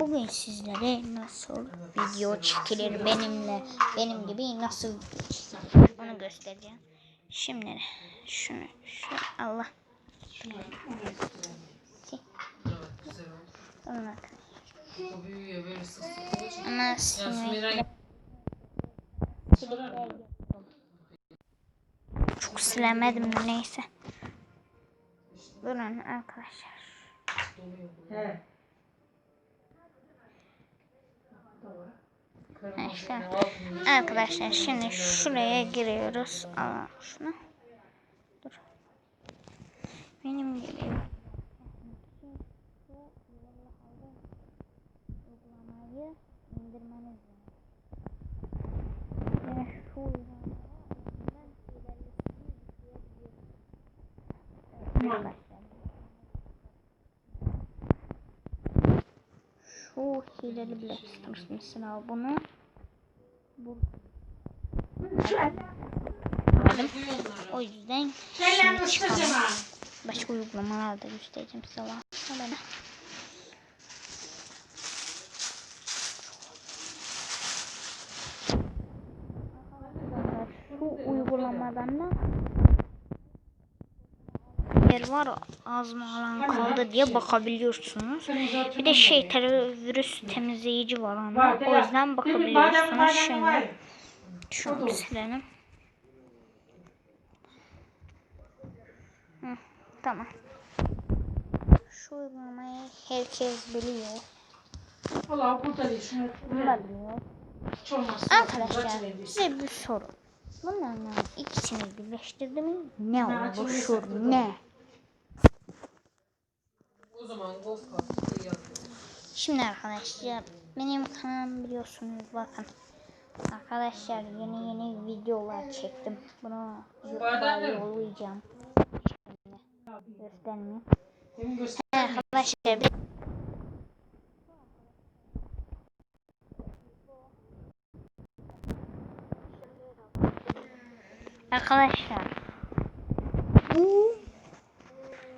Bugün sizlere nasıl video çekilir benimle benim gibi nasıl onu göstereceğim. Şimdi şunu şu Allah. Tamam arkadaşlar. O büyüyor böyle sık sık olacak. Ama çok silemedim neyse. Durun arkadaşlar. He. İşte. Arkadaşlar şimdi şuraya giriyoruz. Al şunu. Dur. Benim gibi. uygulamayı indirmeniz lazım. Yani şu uygulamayı Şu hileli bile istemiş mesela bunu. Bu. O yüzden şimdi çıkalım. Başka uygulamalar da göstereceğim size. Böyle. Şu uygulamadan da yer var az mı alan kaldı diye bakabiliyorsunuz. Bir de şey virüs temizleyici var ona. O yüzden bakabiliyorsunuz şimdi. Şunu silelim. Hı, tamam. Şu uygulamayı herkes biliyor. Valla burada değil. Olmazsa. Arkadaşlar size bir soru. Bunların ikisini birleştirdi mi ne oluşur ne? Zaman golf kartı yazıyor. Şimdi arkadaşlar benim kanalım biliyorsunuz bakın. Arkadaşlar yeni yeni videolar çektim. Bunu YouTube'a yollayacağım. Şimdi göstermeyeyim. Göster. Arkadaşlar bir- Arkadaşlar bu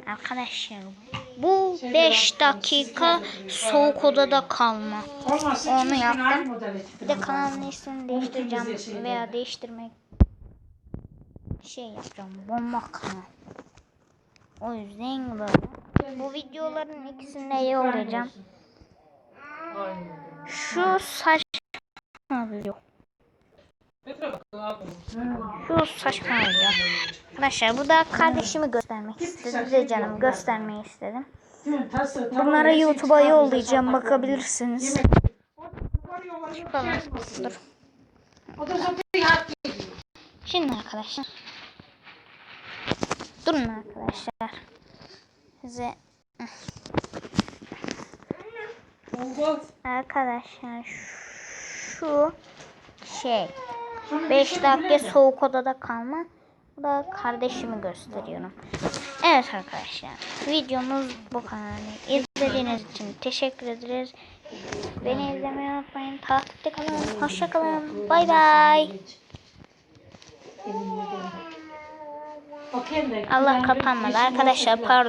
Arkadaşlar bu 5 dakika soğuk odada kalma. Onu yaptım. Bir de kanalın ismini değiştireceğim veya değiştirmek şey yapacağım. Bomba kanal. O yüzden böyle. Bu videoların ikisini de yollayacağım. Aynen. Şu saçma video. Şu saçma video. Arkadaşlar bu da kardeşimi göstermek istedi. Bir de canım göstermeyi istedim. Resim YouTube'a yollayacağım bakabilirsiniz. Şey dur. Şimdi arkadaşlar. Durun arkadaşlar. Size arkadaşlar şu şey Şunu 5 bir dakika şey soğuk odada kalma. Da kardeşimi gösteriyorum. Evet arkadaşlar. Videomuz bu kadar. İzlediğiniz için teşekkür ederiz. Beni izlemeyi unutmayın. Takipte kalın. Hoşça kalın. Bay bay. Allah kapanmadı arkadaşlar pardon.